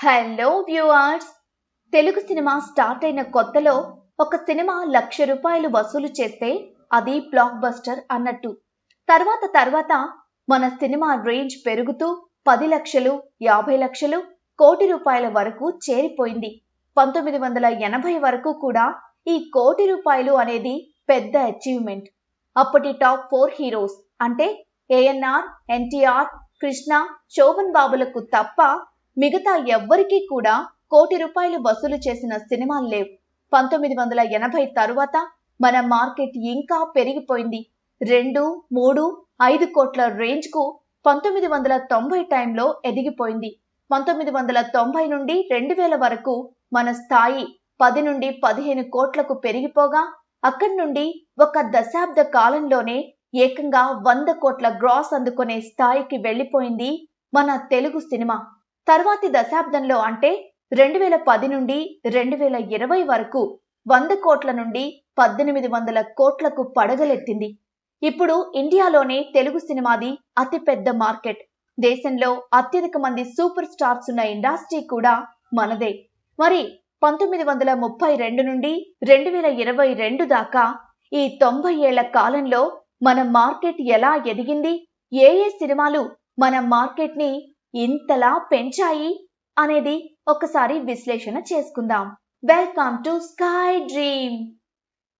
Hello viewers Telugu cinema start అయిన కొత్తలో ఒక సినిమా లక్ష రూపాయలు వసూలు చేస్తే అది బ్లాక్ బస్టర్ అన్నట్టు. తర్వాత తర్వాత మన సినిమా రేంజ్ పెరుగుతూ పది లక్షలు యాభై లక్షలు కోటి రూపాయల వరకు చేరిపోయింది. పంతొమ్మిది వందల ఎనభై వరకు కూడా ఈ కోటి రూపాయలు అనేది పెద్ద అచీవ్మెంట్ అప్పటి టాప్ ఫోర్ హీరోస్ అంటే ఏఎన్ఆర్ ఎన్టీఆర్ కృష్ణ శోభన్ బాబులకు తప్ప మిగతా ఎవ్వరికీ కూడా కోటి రూపాయలు వసూలు చేసిన సినిమాలు లేవు. పంతొమ్మిది వందల ఎనభై తరువాత మన మార్కెట్ ఇంకా పెరిగిపోయింది. రెండు మూడు ఐదు కోట్ల రేంజ్కు పంతొమ్మిది వందల తొంభై టైంలో ఎదిగిపోయింది. పంతొమ్మిది వందల తొంభై నుండి రెండు వేల వరకు మన స్థాయి పది నుండి పదిహేను కోట్లకు పెరిగిపోగా అక్కడి నుండి ఒక దశాబ్ద కాలంలోనే ఏకంగా వంద కోట్ల గ్రాస్ అందుకునే స్థాయికి వెళ్ళిపోయింది మన తెలుగు సినిమా. తర్వాతి దశాబ్దంలో అంటే రెండు వేల పది నుండి రెండు వేల ఇరవై వరకు వంద కోట్ల నుండి పద్దెనిమిది వందల కోట్లకు పడగలెత్తింది. ఇప్పుడు ఇండియాలోనే తెలుగు సినిమాది అతిపెద్ద మార్కెట్. దేశంలో అత్యధిక మంది సూపర్ స్టార్స్ ఉన్న ఇండస్ట్రీ కూడా మనదే. మరి పంతొమ్మిది వందల ముప్పై రెండు నుండి రెండు వేల ఇరవై రెండు దాకా ఈ తొంభై ఏళ్ళ కాలంలో మన మార్కెట్ ఎలా ఎదిగింది? ఏ ఏ సినిమాలు మన మార్కెట్ని ఇంతలా పెంచాయి? అనేది ఒకసారి విశ్లేషణ చేసుకుందాం. Welcome to sky dream.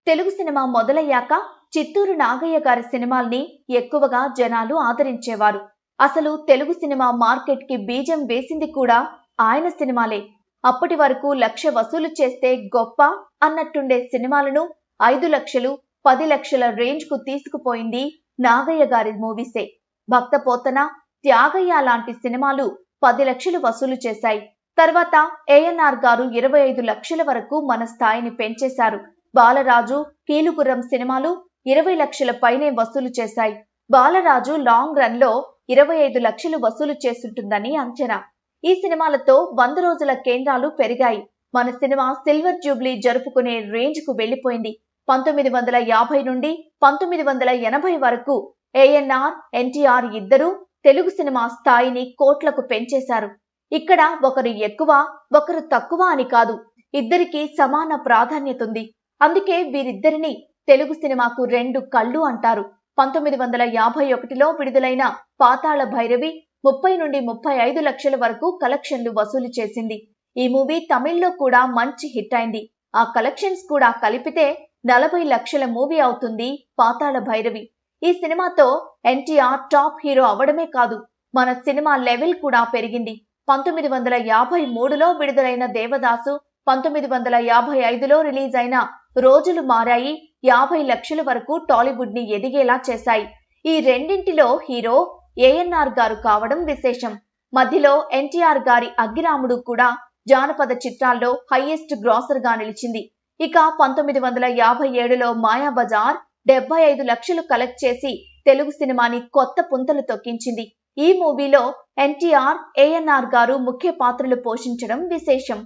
Telugu cinema మొదలయ్యాక Chittoor Nagaiah గారి సినిమాల్ని ఎక్కువగా జనాలు ఆదరించేవారు. అసలు తెలుగు సినిమా మార్కెట్కి బీజం వేసింది కూడా ఆయన సినిమాలే. అప్పటి వరకు లక్ష వసూలు చేస్తే గొప్ప అన్నట్టుండే సినిమాలను ఐదు లక్షలు పది లక్షల రేంజ్కు తీసుకుపోయింది నాగయ్య గారి మూవీసే. భక్త పోతన త్యాగయ్య లాంటి సినిమాలు పది లక్షలు వసూలు చేశాయి. తర్వాత ఏఎన్ఆర్ గారు ఇరవై ఐదు లక్షల వరకు మన స్థాయిని పెంచేశారు. బాలరాజు కీలుగుర్రం సినిమాలు ఇరవై లక్షల పైనే వసూలు చేశాయి. బాలరాజు లాంగ్ రన్లో ఇరవై ఐదు లక్షలు వసూలు చేస్తుంటుందని అంచనా. ఈ సినిమాలతో వంద రోజుల కేంద్రాలు పెరిగాయి. మన సినిమా సిల్వర్ జూబ్లీ జరుపుకునే రేంజ్కు వెళ్ళిపోయింది పంతొమ్మిది వందల యాభై నుండి పంతొమ్మిది వందల ఎనభై వరకు ఏఎన్ఆర్ ఎన్టీఆర్ ఇద్దరూ తెలుగు సినిమా స్థాయిని కోట్లకు పెంచేశారు. ఇక్కడ ఒకరు ఎక్కువ ఒకరు తక్కువ అని కాదు ఇద్దరికి సమాన ప్రాధాన్యత ఉంది అందుకే వీరిద్దరిని తెలుగు సినిమాకు రెండు కళ్ళు అంటారు. పంతొమ్మిది వందల యాభై ఒకటిలో విడుదలైన పాతాళ భైరవి ముప్పై నుండి ముప్పై ఐదు లక్షల వరకు కలెక్షన్లు వసూలు చేసింది. ఈ మూవీ తమిళ్ళో కూడా మంచి హిట్ అయింది. ఆ కలెక్షన్స్ కూడా కలిపితే నలభై లక్షల మూవీ అవుతుంది పాతాళ భైరవి. ఈ సినిమాతో ఎన్టీఆర్ టాప్ హీరో అవడమే కాదు మన సినిమా లెవెల్ కూడా పెరిగింది. పంతొమ్మిది వందల యాభై మూడులో విడుదలైన దేవదాసు పంతొమ్మిది వందల యాభై ఐదులో రిలీజ్ అయిన రోజులు మారాయి యాభై లక్షల వరకు టాలీవుడ్ని ఎదిగేలా చేశాయి. ఈ రెండింటిలో హీరో ఏఎన్ఆర్ గారు కావడం విశేషం. మధ్యలో ఎన్టీఆర్ గారి అగ్గిరాముడు కూడా జానపద చిత్రాల్లో హైయెస్ట్ గ్రాసర్గా నిలిచింది. ఇక పంతొమ్మిది వందల యాభై ఏడులో మాయాబజార్ డెబ్బై ఐదు లక్షలు కలెక్ట్ చేసి తెలుగు సినిమాని కొత్త పుంతలు తొక్కించింది. ఈ మూవీలో ఎన్టీఆర్ ఏఎన్ఆర్ గారు ముఖ్య పాత్రలు పోషించడం విశేషం.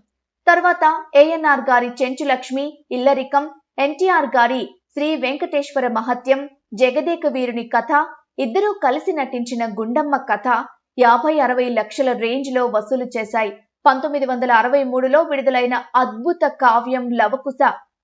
తర్వాత ఏఎన్ఆర్ గారి చెంచు లక్ష్మి ఇల్లరికం ఎన్టీఆర్ గారి శ్రీ వెంకటేశ్వర మహత్యం జగదేక వీరుని కథ ఇద్దరూ కలిసి నటించిన గుండమ్మ కథ యాభై అరవై లక్షల రేంజ్లో వసూలు చేశాయి. పంతొమ్మిది వందల అరవై మూడులో విడుదలైన అద్భుత కావ్యం లవకుశ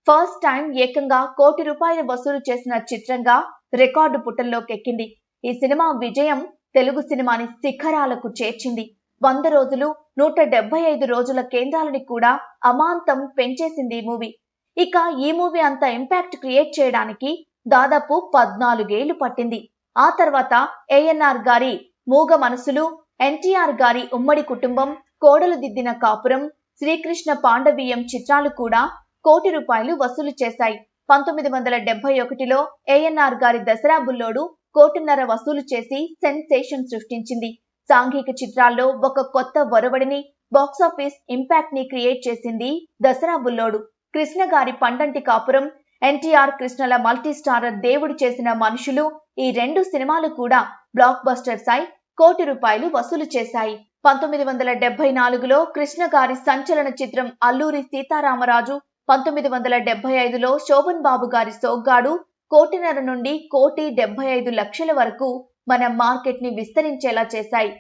ఫస్ట్ టైం ఏకంగా కోటి రూపాయలు వసూలు చేసిన చిత్రంగా రికార్డు పుటల్లోకెక్కింది. ఈ సినిమా విజయం తెలుగు సినిమాని శిఖరాలకు చేర్చింది. వంద రోజులు నూట డెబ్బై ఐదు రోజుల కేంద్రాలని కూడా అమాంతం పెంచేసింది ఈ మూవీ. ఇక ఈ మూవీ అంత ఇంపాక్ట్ క్రియేట్ చేయడానికి దాదాపు పద్నాలుగేళ్ళు పట్టింది. ఆ తర్వాత ఏఎన్ఆర్ గారి మూగ మనసులు ఎన్టీఆర్ గారి ఉమ్మడి కుటుంబం కోడలు దిద్దిన కాపురం శ్రీకృష్ణ పాండవీయం చిత్రాలు కూడా కోటి రూపాయలు వసూలు చేశాయి. పంతొమ్మిది వందల డెబ్బై ఒకటిలో ఏఎన్ఆర్ గారి దసరా బుల్లోడు కోటిన్నర వసూలు చేసి సెన్సేషన్ సృష్టించింది. సాంఘిక చిత్రాల్లో ఒక కొత్త ఒరవడిని బాక్సాఫీస్ ఇంపాక్ట్ని క్రియేట్ చేసింది దసరా బుల్లోడు. కృష్ణ గారి పండంటి కాపురం ఎన్టీఆర్ కృష్ణల మల్టీ స్టారర్ దేవుడు చేసిన మనుషులు ఈ రెండు సినిమాలు కూడా బ్లాక్ బస్టర్స్ అయి కోటి రూపాయలు వసూలు చేశాయి. పంతొమ్మిది వందల డెబ్బై నాలుగులో కృష్ణ గారి సంచలన చిత్రం అల్లూరి సీతారామరాజు పంతొమ్మిది వందల డెబ్బై ఐదులో శోభన్ బాబు గారి సోగ్గాడు కోటిన్నర నుండి కోటి డెబ్బై ఐదు లక్షల వరకు మన మార్కెట్ని విస్తరించేలా చేశాయి.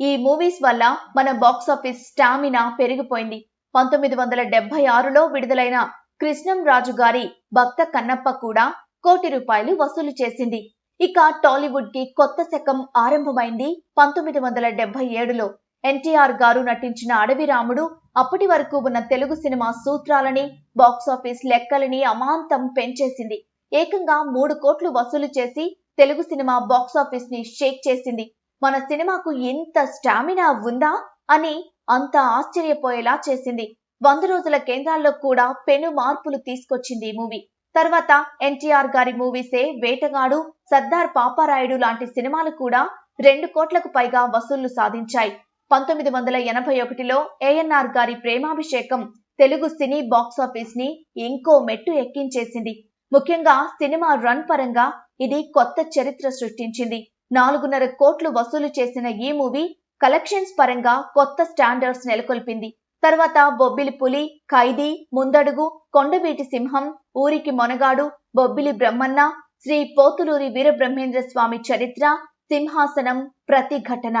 ఈ మూవీస్ వల్ల మన బాక్స్ ఆఫీస్ స్టామినా పెరిగిపోయింది. పంతొమ్మిది వందల డెబ్బై ఆరులో విడుదలైన కృష్ణం రాజు గారి భక్త కన్నప్ప కూడా కోటి రూపాయలు వసూలు చేసింది. ఇక టాలీవుడ్కి కొత్త శకం ఆరంభమైంది పంతొమ్మిది వందల డెబ్బై ఏడులో. ఎన్టీఆర్ గారు నటించిన అడవి రాముడు అప్పటి వరకు ఉన్న తెలుగు సినిమా సూత్రాలని బాక్సాఫీస్ లెక్కలని అమాంతం పెంచేసింది. ఏకంగా మూడు కోట్లు వసూలు చేసి తెలుగు సినిమా బాక్సాఫీస్ని షేక్ చేసింది. మన సినిమాకు ఇంత స్టామినా ఉందా అని అంత ఆశ్చర్యపోయేలా చేసింది. వంద రోజుల కేంద్రాల్లో కూడా పెను మార్పులు తీసుకొచ్చింది ఈ మూవీ. తర్వాత ఎన్టీఆర్ గారి మూవీసే వేటగాడు సర్దార్ పాపారాయుడు లాంటి సినిమాలు కూడా రెండు కోట్లకు పైగా వసూళ్ళు సాధించాయి. పంతొమ్మిది వందల ఎనభై ఒకటిలో ఏఎన్ఆర్ గారి ప్రేమాభిషేకం తెలుగు సినీ బాక్సాఫీస్ని ఇంకో మెట్టు ఎక్కించేసింది. ముఖ్యంగా సినిమా రన్ పరంగా ఇది కొత్త చరిత్ర సృష్టించింది. నాలుగున్నర కోట్లు వసూలు చేసిన ఈ మూవీ కలెక్షన్స్ పరంగా కొత్త స్టాండర్డ్స్ నెలకొల్పింది. తర్వాత బొబ్బిలి పులి ఖైదీ ముందడుగు కొండవీటి సింహం ఊరికి మొనగాడు బొబ్బిలి బ్రహ్మన్న శ్రీ పోతులూరి వీరబ్రహ్మేంద్ర స్వామి చరిత్ర సింహాసనం ప్రతిఘటన.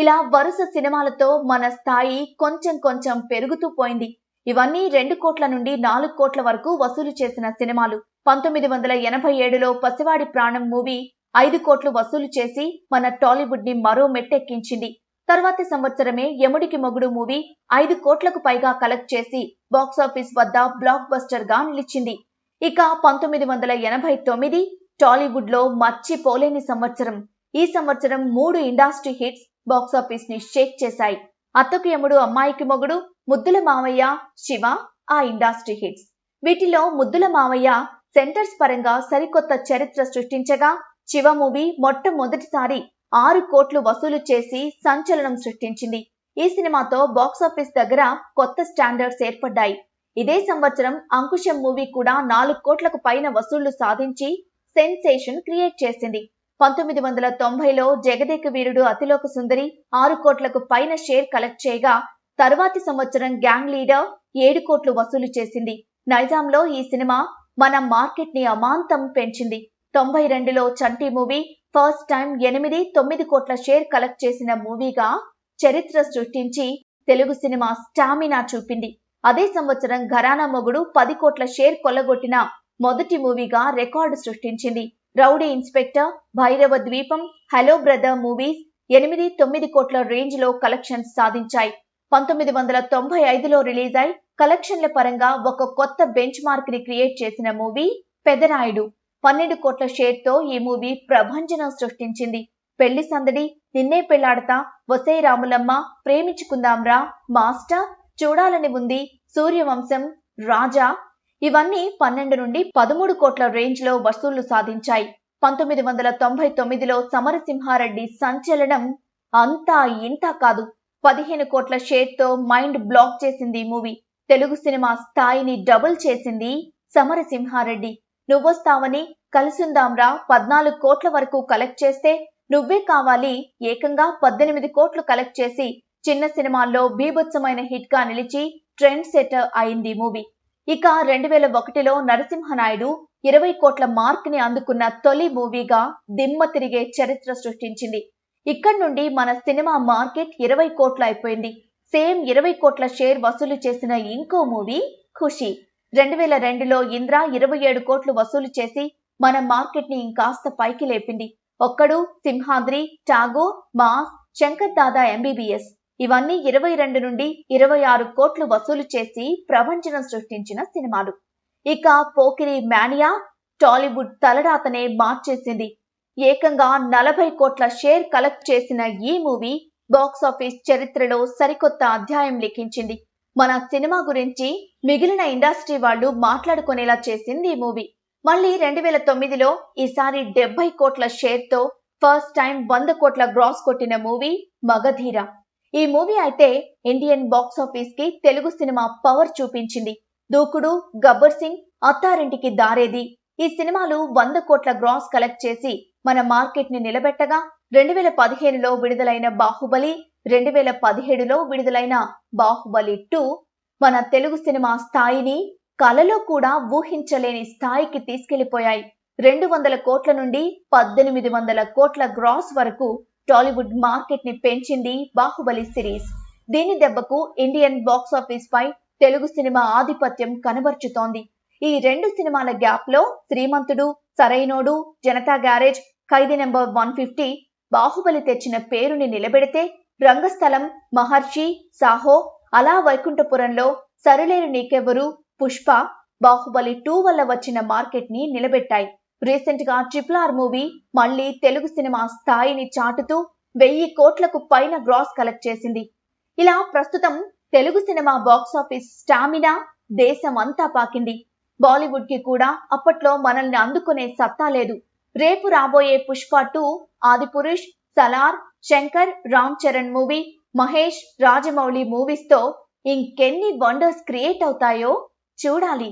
ఇలా వరుస సినిమాలతో మన స్థాయి కొంచెం కొంచెం పెరుగుతూ పోయింది. ఇవన్నీ రెండు కోట్ల నుండి నాలుగు కోట్ల వరకు వసూలు చేసిన సినిమాలు. పంతొమ్మిది వందల ఎనభై ఏడులో పసివాడి ప్రాణం మూవీ ఐదు కోట్లు వసూలు చేసి మన టాలీవుడ్ని మరో మెట్టెక్కించింది. తర్వాతి సంవత్సరమే యముడికి మొగుడు మూవీ ఐదు కోట్లకు పైగా కలెక్ట్ చేసి బాక్సాఫీస్ వద్ద బ్లాక్ బస్టర్గా నిలిచింది. ఇక పంతొమ్మిది వందల ఎనభై తొమ్మిది టాలీవుడ్లో మర్చిపోలేని సంవత్సరం. ఈ సంవత్సరం మూడు ఇండస్ట్రీ హిట్స్ బాక్సాఫీస్ని షేక్ చేశాయి. అత్తకు యముడు అమ్మాయికి మొగుడు ముద్దుల మావయ్య శివ ఆ ఇండస్ట్రీ హిట్స్. వీటిలో ముద్దుల మావయ్య సెంటర్స్ పరంగా సరికొత్త చరిత్ర సృష్టించగా శివ మూవీ మొట్టమొదటిసారి ఆరు కోట్లు వసూలు చేసి సంచలనం సృష్టించింది. ఈ సినిమాతో బాక్సాఫీస్ దగ్గర కొత్త స్టాండర్డ్స్ ఏర్పడ్డాయి. ఇదే సంవత్సరం అంకుశం మూవీ కూడా నాలుగు కోట్లకు పైన వసూళ్ళు సాధించి సెన్సేషన్ క్రియేట్ చేసింది. పంతొమ్మిది వందల తొంభైలో జగదేక వీరుడు అతిలోక సుందరి ఆరు కోట్లకు పైన షేర్ కలెక్ట్ చేయగా తర్వాతి సంవత్సరం గ్యాంగ్ లీడర్ ఏడు కోట్లు వసూలు చేసింది. నైజాంలో ఈ సినిమా మన మార్కెట్ని అమాంతం పెంచింది. తొంభై రెండులో చంటి మూవీ ఫస్ట్ టైం ఎనిమిది తొమ్మిది కోట్ల షేర్ కలెక్ట్ చేసిన మూవీగా చరిత్ర సృష్టించి తెలుగు సినిమా స్టామినా చూపింది. అదే సంవత్సరం ఘరానా మొగుడు పది కోట్ల షేర్ కొల్లగొట్టిన మొదటి మూవీగా రికార్డు సృష్టించింది. Rowdy inspector Bhairava Dweepam hello brother movies ఎనిమిది తొమ్మిది కోట్ల రేంజ్లో కలెక్షన్స్ సాధించాయి. పంతొమ్మిది వందల తొంభై ఐదులో రిలీజ్ అయి కలెక్షన్ల పరంగా ఒక కొత్త బెంచ్ మార్క్ని క్రియేట్ చేసిన మూవీ పెదరాయుడు పన్నెండు కోట్ల షేర్తో ఈ మూవీ ప్రభంజనం సృష్టించింది. పెళ్ళి సందడి నిన్నే పెళ్ళాడతా వసై రాములమ్మ ప్రేమించుకుందాంరా మాస్టర్ చూడాలని ఉంది సూర్యవంశం రాజా ఇవన్నీ పన్నెండు నుండి పదమూడు కోట్ల రేంజ్లో వసూళ్ళు సాధించాయి. పంతొమ్మిది వందల తొంభై తొమ్మిదిలో సమరసింహారెడ్డి సంచలనం అంతా ఇంతా కాదు. పదిహేను కోట్ల షేర్తో మైండ్ బ్లాక్ చేసింది ఈ మూవీ. తెలుగు సినిమా స్థాయిని డబుల్ చేసింది సమరసింహారెడ్డి. నువ్వొస్తావని కలిసిందాంరా పద్నాలుగు కోట్ల వరకు కలెక్ట్ చేస్తే నువ్వే కావాలి. ఏకంగా పద్దెనిమిది కోట్లు కలెక్ట్ చేసి చిన్న సినిమాల్లో బీభత్సమైన హిట్గా నిలిచి ట్రెండ్ సెటర్ అయింది మూవీ. ఇక రెండు వేల ఒకటిలో నరసింహనాయుడు ఇరవై కోట్ల మార్క్ని అందుకున్న తొలి మూవీగా దిమ్మ తిరిగే చరిత్ర సృష్టించింది. ఇక్కడి నుండి మన సినిమా మార్కెట్ ఇరవై కోట్లు అయిపోయింది. సేమ్ ఇరవై కోట్ల షేర్ వసూలు చేసిన ఇంకో మూవీ ఖుషి. రెండు వేల రెండులో ఇంద్ర ఇరవై ఏడు కోట్లు వసూలు చేసి మన మార్కెట్ని ఇంకాస్త పైకి లేపింది. ఒక్కడు సింహాద్రి టాగో మాస్ శంకర్ దాదా ఎంబీబీఎస్ ఇవన్నీ ఇరవై రెండు నుండి ఇరవై ఆరు కోట్లు వసూలు చేసి ప్రపంచనం సృష్టించిన సినిమాలు. ఇక పోకిరి మానియా టాలీవుడ్ తలరాతనే మార్చేసింది. ఏకంగా నలభై కోట్ల షేర్ కలెక్ట్ చేసిన ఈ మూవీ బాక్స్ ఆఫీస్ చరిత్రలో సరికొత్త అధ్యాయం లిఖించింది. మన సినిమా గురించి మిగిలిన ఇండస్ట్రీ వాళ్ళు మాట్లాడుకునేలా చేసింది ఈ మూవీ. మళ్ళీ రెండు వేల తొమ్మిదిలో ఈసారి డెబ్బై కోట్ల షేర్తో ఫస్ట్ టైం వంద కోట్ల గ్రాస్ కొట్టిన మూవీ మగధీర. ఈ మూవీ అయితే ఇండియన్ బాక్స్ ఆఫీస్కి తెలుగు సినిమా పవర్ చూపించింది. దూకుడు గబ్బర్ సింగ్ అత్తారింటికి దారేది. ఈ సినిమాలు వంద కోట్ల గ్రాస్ కలెక్ట్ చేసి మన మార్కెట్ని నిలబెట్టగా రెండు వేల పదిహేనులో విడుదలైన బాహుబలి రెండు వేల పదిహేడులో విడుదలైన బాహుబలి టూ మన తెలుగు సినిమా స్థాయిని కలలో కూడా ఊహించలేని స్థాయికి తీసుకెళ్ళిపోయాయి. రెండు వందల కోట్ల నుండి పద్దెనిమిది వందల కోట్ల గ్రాస్ వరకు టాలీవుడ్ మార్కెట్ని పెంచింది బాహుబలి సిరీస్. దీని దెబ్బకు ఇండియన్ బాక్స్ ఆఫీస్ పై తెలుగు సినిమా ఆధిపత్యం కనబర్చుతోంది. ఈ రెండు సినిమాల గ్యాప్లో Srimanthudu Sarrainodu Janatha garage Khaidi number one fifty Baahubali తెచ్చిన పేరుని నిలబెడితే రంగస్థలం మహర్షి సాహో అలా వైకుంఠపురంలో సరిలేరు నీకెవరు పుష్ప బాహుబలి టూ వల్ల వచ్చిన మార్కెట్ని నిలబెట్టాయి. రీసెంట్గా ట్రిపుల్ ఆర్ మూవీ మళ్ళీ తెలుగు సినిమా స్థాయిని చాటుతూ వెయ్యి కోట్లకు పైన గ్రాస్ కలెక్ట్ చేసింది. ఇలా ప్రస్తుతం Telugu cinema box office stamina దేశం అంతా పాకింది. బాలీవుడ్కి కూడా అప్పట్లో మనల్ని అందుకునే సత్తా లేదు. రేపు రాబోయే పుష్ప టూ ఆదిపురుష్ సలార్ శంకర్ రామ్ చరణ్ మూవీ మహేష్ రాజమౌళి మూవీస్తో ఇంకెన్ని వండర్స్ క్రియేట్ అవుతాయో చూడాలి.